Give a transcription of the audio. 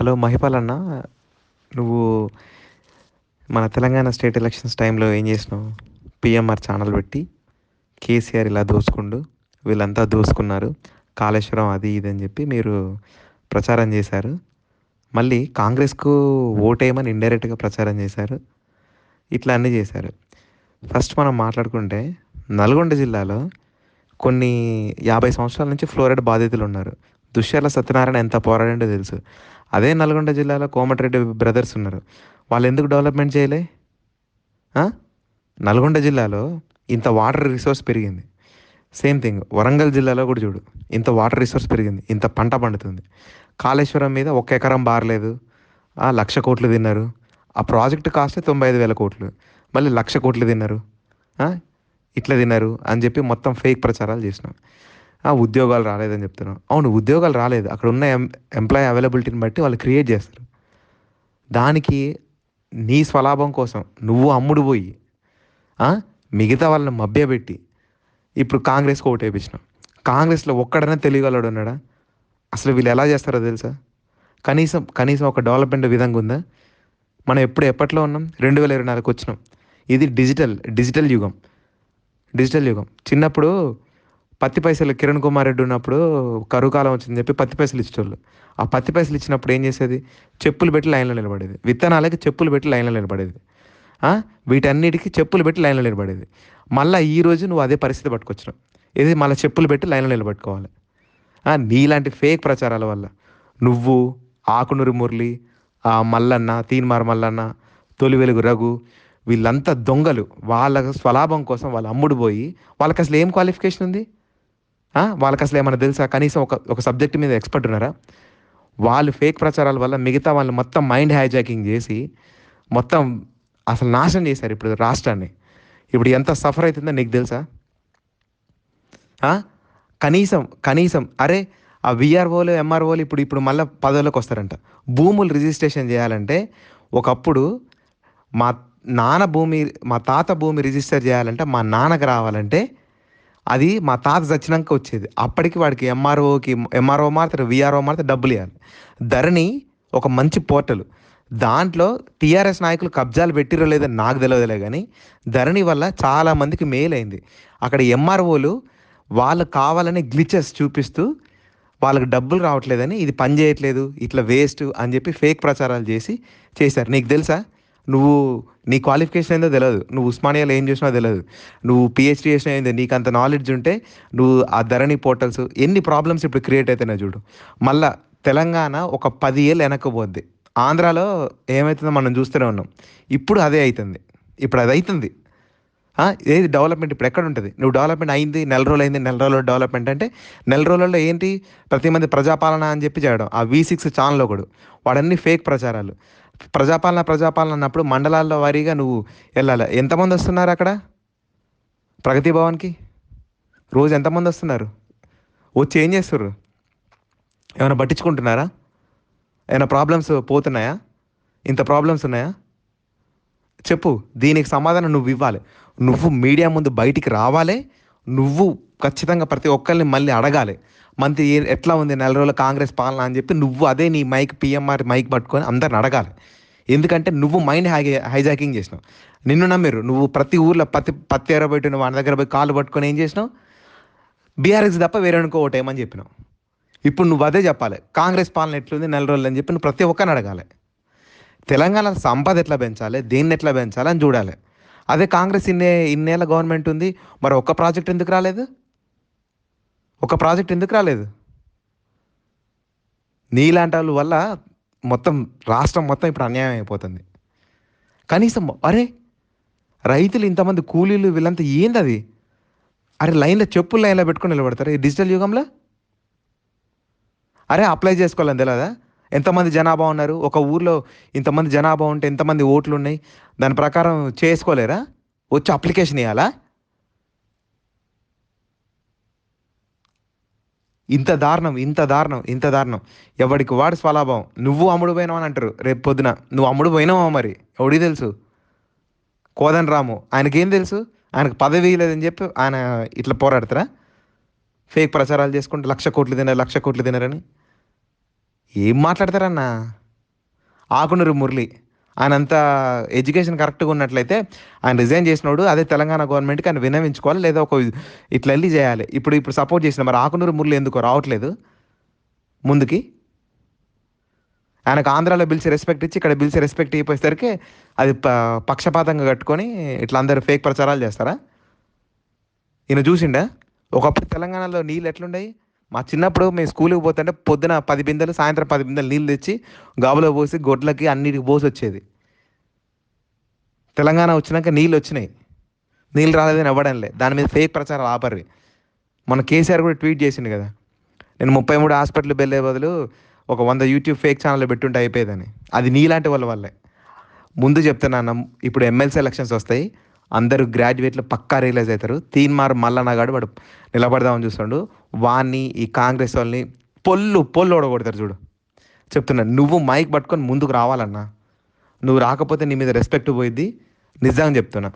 Hello Mahipal అన్న నువ్వు మన తెలంగాణ స్టేట్ ఎలక్షన్స్ టైంలో ఏం చేసినావు? పిఎంఆర్ ఛానల్ పెట్టి కేసీఆర్ ఇలా దోచుకుండు వీళ్ళంతా దోసుకున్నారు కాళేశ్వరం అది ఇది అని చెప్పి మీరు ప్రచారం చేశారు. మళ్ళీ కాంగ్రెస్కు ఓటేయమని ఇండైరెక్ట్గా ప్రచారం చేశారు. ఇట్లా అన్నీ చేశారు. ఫస్ట్ మనం మాట్లాడుకుంటే నల్గొండ జిల్లాలో కొన్ని యాభై సంవత్సరాల నుంచి ఫ్లోరైడ్ బాధితులు ఉన్నారు. దుశ్శాల సత్యనారాయణ ఎంత పోరాడిండో తెలుసు. అదే నల్గొండ జిల్లాలో కోమటిరెడ్డి బ్రదర్స్ ఉన్నారు. వాళ్ళు ఎందుకు డెవలప్మెంట్ చేయలే? నల్గొండ జిల్లాలో ఇంత వాటర్ రిసోర్స్ పెరిగింది. సేమ్ థింగ్ వరంగల్ జిల్లాలో కూడా చూడు ఇంత వాటర్ రిసోర్స్ పెరిగింది ఇంత పంట పండుతుంది. కాళేశ్వరం మీద ఒక్క ఎకరం బారలేదు లక్ష కోట్లు తిన్నారు. ఆ ప్రాజెక్ట్ కాస్ట్ తొంభై ఐదు వేల కోట్లు. మళ్ళీ లక్ష కోట్లు తిన్నారు. ఇట్లా తిన్నారు అని చెప్పి మొత్తం ఫేక్ ప్రచారాలు చేసినాం. ఉద్యోగాలు రాలేదని చెప్తున్నాను అవును ఉద్యోగాలు రాలేదు. అక్కడ ఉన్న ఎం ఎంప్లాయీ అవైలబిలిటీని బట్టి వాళ్ళు క్రియేట్ చేస్తారు. దానికి నీ స్వలాభం కోసం నువ్వు అమ్ముడు పోయి మిగతా వాళ్ళని మభ్యపెట్టి ఇప్పుడు కాంగ్రెస్కి ఓటు వేయించినాం కాంగ్రెస్లో ఒక్కడనే తెలియగలడు ఉన్నాడా అసలు వీళ్ళు ఎలా చేస్తారో తెలుసా? కనీసం కనీసం ఒక డెవలప్మెంట్ విధంగా ఉందా? మనం ఎప్పుడు ఎప్పట్లో ఉన్నాం? రెండు వేల ఇరవై నాలుగుకి వచ్చినాం. ఇది డిజిటల్ డిజిటల్ యుగం. డిజిటల్ యుగం. చిన్నప్పుడు పత్తి పైసలు కిరణ్ కుమార్ రెడ్డి ఉన్నప్పుడు కరువు కాలం వచ్చిందని చెప్పి పత్తి పైసలు ఇచ్చేవాళ్ళు ఆ పత్తి పైసలు ఇచ్చినప్పుడు ఏం చేసేది? చెప్పులు పెట్టి లైన్లో నిలబడేది. విత్తనాలకి చెప్పులు పెట్టి లైన్లో నిలబడేది. వీటన్నిటికీ చెప్పులు పెట్టి లైన్లో నిలబడేది. మళ్ళీ ఈ రోజు నువ్వు అదే పరిస్థితి పట్టుకొచ్చినావు. ఇది మళ్ళీ చెప్పులు పెట్టి లైన్లో నిలబెట్టుకోవాలి. నీలాంటి ఫేక్ ప్రచారాల వల్ల. నువ్వు ఆకునూరి మురళి ఆ మల్లన్న తీన్మార్ మల్లన్న తొలి వెలుగు రఘు వీళ్ళంతా దొంగలు. వాళ్ళ స్వలాభం కోసం వాళ్ళు అమ్ముడు పోయి వాళ్ళకి అసలు ఏం క్వాలిఫికేషన్ ఉంది? వాళ్ళకి అసలు ఏమైనా తెలుసా? కనీసం ఒక ఒక సబ్జెక్ట్ మీద ఎక్స్పర్ట్ ఉన్నారా? వాళ్ళు ఫేక్ ప్రచారాల వల్ల మిగతా వాళ్ళు మొత్తం మైండ్ హైజాకింగ్ చేసి మొత్తం అసలు నాశనం చేశారు ఇప్పుడు రాష్ట్రాన్ని. ఇప్పుడు ఎంత సఫర్ అవుతుందో నీకు తెలుసా? కనీసం కనీసం అరే ఆ విఆర్ఓలు ఎంఆర్ఓలు ఇప్పుడు ఇప్పుడు మళ్ళీ పదవులకు వస్తారంట. భూములు రిజిస్ట్రేషన్ చేయాలంటే ఒకప్పుడు మా నాన్న భూమి మా తాత భూమి రిజిస్టర్ చేయాలంటే మా నాన్నకు రావాలంటే అది మా తాత చచ్చినాక వచ్చేది. అప్పటికి వాడికి ఎంఆర్ఓకి ఎంఆర్ఓ మారితే విఆర్ఓ మారితే డబ్బులు ఇవ్వాలి ధరణి ఒక మంచి పోర్టల్. దాంట్లో టీఆర్ఎస్ నాయకులు కబ్జాలు పెట్టిరో లేదో నాకు తెలియదులే కానీ ధరణి వల్ల చాలా మందికి మేలు అయింది. అక్కడ ఎంఆర్ఓలు వాళ్ళు కావాలని గ్లిచెస్ చూపిస్తూ వాళ్ళకి డబ్బులు రావట్లేదని ఇది పని చేయట్లేదు ఇట్లా వేస్ట్ అని చెప్పి ఫేక్ ప్రచారాలు చేసి చేశారు. నీకు తెలుసా? నువ్వు నీ క్వాలిఫికేషన్ ఏందో తెలియదు నువ్వు ఉస్మానియాలో ఏం చేసినావో తెలియదు నువ్వు పిహెచ్డీ చేసినా ఏందో? నీకు అంత నాలెడ్జ్ ఉంటే నువ్వు ఆ ధరణి పోర్టల్స్ ఎన్ని ప్రాబ్లమ్స్ ఇప్పుడు క్రియేట్ అవుతున్నాయి చూడు. మళ్ళా తెలంగాణ ఒక పది ఏళ్ళు వెనకపోద్ది ఆంధ్రాలో ఏమవుతుందో మనం చూస్తూనే ఉన్నాం. ఇప్పుడు అదే అవుతుంది ఇప్పుడు అది అవుతుంది ఏది డెవలప్మెంట్ ఇప్పుడు ఎక్కడ ఉంటుంది? నువ్వు డెవలప్మెంట్ అయింది నెల రోజులు అయింది నెల రోజుల్లో డెవలప్మెంట్ అంటే నెల రోజులలో ఏంటి? ప్రతి మంది ప్రజాపాలన అని చెప్పి చేయడం. ఆ వి సిక్స్ ఛానల్ ఒకడు. వాడన్ని ఫేక్ ప్రచారాలు. ప్రజాపాలన ప్రజాపాలన అన్నప్పుడు మండలాల్లో వారీగా నువ్వు వెళ్ళాలి? ఎంతమంది వస్తున్నారు అక్కడ? ప్రగతి భవన్కి? రోజు ఎంతమంది వస్తున్నారు? వచ్చి ఏం చేస్తారు ఏమైనా పట్టించుకుంటున్నారా? ఏమైనా ప్రాబ్లమ్స్ పోతున్నాయా? ఇంత ప్రాబ్లమ్స్ ఉన్నాయా? చెప్పు దీనికి సమాధానం నువ్వు ఇవ్వాలి. నువ్వు మీడియా ముందు బయటికి రావాలి. నువ్వు ఖచ్చితంగా ప్రతి ఒక్కరిని మళ్ళీ అడగాలి. మంత్రి ఎట్లా ఉంది నెల రోజుల కాంగ్రెస్ పాలన అని చెప్పి నువ్వు అదే నీ మైక్ పిఎంఆర్ మైక్ పట్టుకొని అందరిని అడగాలి ఎందుకంటే నువ్వు మైండ్ హై హైజాకింగ్ చేసినావు. నిన్ను నమ్మిరు నువ్వు ప్రతి ఊర్లో పత్తి పత్తి ఎరబెట్టి నువ్వు వాళ్ళ దగ్గర పోయి కాళ్ళు పట్టుకొని ఏం చేసినావు? బీఆర్ఎస్ తప్ప వేరే అనుకో ఓటేయమని చెప్పినావు? ఇప్పుడు నువ్వు అదే చెప్పాలి. కాంగ్రెస్ పాలన ఎట్లుంది నెల రోజులు అని చెప్పి నువ్వు ప్రతి ఒక్కరిని అడగాలి. తెలంగాణ సంపద ఎట్లా పెంచాలి? దేన్ని ఎట్లా పెంచాలి అని చూడాలి. అదే కాంగ్రెస్ ఇన్నే ఇన్నేళ్ళ గవర్నమెంట్ ఉంది. మరి ఒక్క ప్రాజెక్ట్ ఎందుకు రాలేదు? ఒక ప్రాజెక్ట్ ఎందుకు రాలేదు? నీలాంటి వాళ్ళ వల్ల మొత్తం రాష్ట్రం మొత్తం ఇప్పుడు అన్యాయం అయిపోతుంది. కనీసం అరే రైతులు ఇంతమంది కూలీలు వీళ్ళంతా ఏంది అది అరే లైన్లో చెప్పులు లైన్లో పెట్టుకొని నిలబడతారు ఈ డిజిటల్ యుగంలో? అరే అప్లై చేసుకోవాలని తెలియదా ఎంతమంది జనాభా ఉన్నారు? ఒక ఊర్లో ఇంతమంది జనాభా ఉంటే ఎంతమంది ఓట్లు ఉన్నాయి దాని ప్రకారం చేసుకోలేరా? వచ్చి అప్లికేషన్ ఇవ్వాలా ఇంత దారుణం ఇంత దారుణం ఇంత దారుణం. ఎవడికి వాడు స్వలాభం? నువ్వు అమ్ముడు పోయినావు అని అంటారు రేపు పొద్దున. నువ్వు అమ్ముడు పోయినావా మరి? ఎవడికి తెలుసు? కోదన్ రాము. ఆయనకేం తెలుసు? ఆయనకు పదవి లేదని చెప్పి ఆయన ఇట్లా పోరాడతారా? ఫేక్ ప్రచారాలు చేసుకుంటే లక్ష కోట్లు తినరు లక్ష కోట్లు తినరని. ఏం మాట్లాడతారన్నా? ఆకునూరు మురళి. ఆయన అంత ఎడ్యుకేషన్ కరెక్ట్గా ఉన్నట్లయితే ఆయన రిజైన్ చేసినోడు అదే తెలంగాణ గవర్నమెంట్కి ఆయన వినవించుకోవాలి లేదా ఒక ఇట్లా వెళ్ళి చేయాలి. ఇప్పుడు ఇప్పుడు సపోర్ట్ చేసిన మరి ఆకునూరు మురళి ఎందుకో రావట్లేదు ముందుకి. ఆయనకు ఆంధ్రాలో బిల్స్ రెస్పెక్ట్ ఇచ్చి ఇక్కడ బిల్స్ రెస్పెక్ట్ అయిపోయేసరికి అది ప పక్షపాతంగా కట్టుకొని ఇట్లా అందరు ఫేక్ ప్రచారాలు చేస్తారా? ఈయన చూసిండా? ఒకప్పుడు తెలంగాణలో నీళ్ళు ఎట్లుండయి? మా చిన్నప్పుడు మేము స్కూల్కి పోతుంటే పొద్దున పది బిందెలు సాయంత్రం పది బిందెలు నీళ్ళు తెచ్చి గాబులో పోసి గొడ్లకి అన్నిటికి పోసి వచ్చేది తెలంగాణ వచ్చినాక నీళ్ళు వచ్చినాయి. నీళ్ళు రాలేదని ఇవ్వడంలే దాని మీద ఫేక్ ప్రచారాలు ఆపర్రి. మన కేసీఆర్ కూడా ట్వీట్ చేసిండు కదా. నేను ముప్పై మూడు హాస్పిటల్ వెళ్ళే బదులు ఒక వంద యూట్యూబ్ ఫేక్ ఛానల్ పెట్టుంటే అయిపోయేదని. అది నీలాంటి వాళ్ళ వల్లే. ముందు చెప్తున్నాను ఇప్పుడు ఎమ్మెల్సీ ఎలక్షన్స్ వస్తాయి. అందరూ గ్రాడ్యుయేట్లు పక్కా రియలైజ్ అవుతారు. తీన్మార్ మల్లన్నగాడు వాడు నిలబడదామని చూస్తాడు. వాన్ని ఈ కాంగ్రెస్ వాళ్ళని పొల్లు పొల్లు ఓడగొడతారు చూడు. చెప్తున్నా నువ్వు మైక్ పట్టుకొని ముందుకు రావాలన్నా నువ్వు రాకపోతే నీ మీద రెస్పెక్ట్ పోయిద్ది. నిజంగా చెప్తున్నా.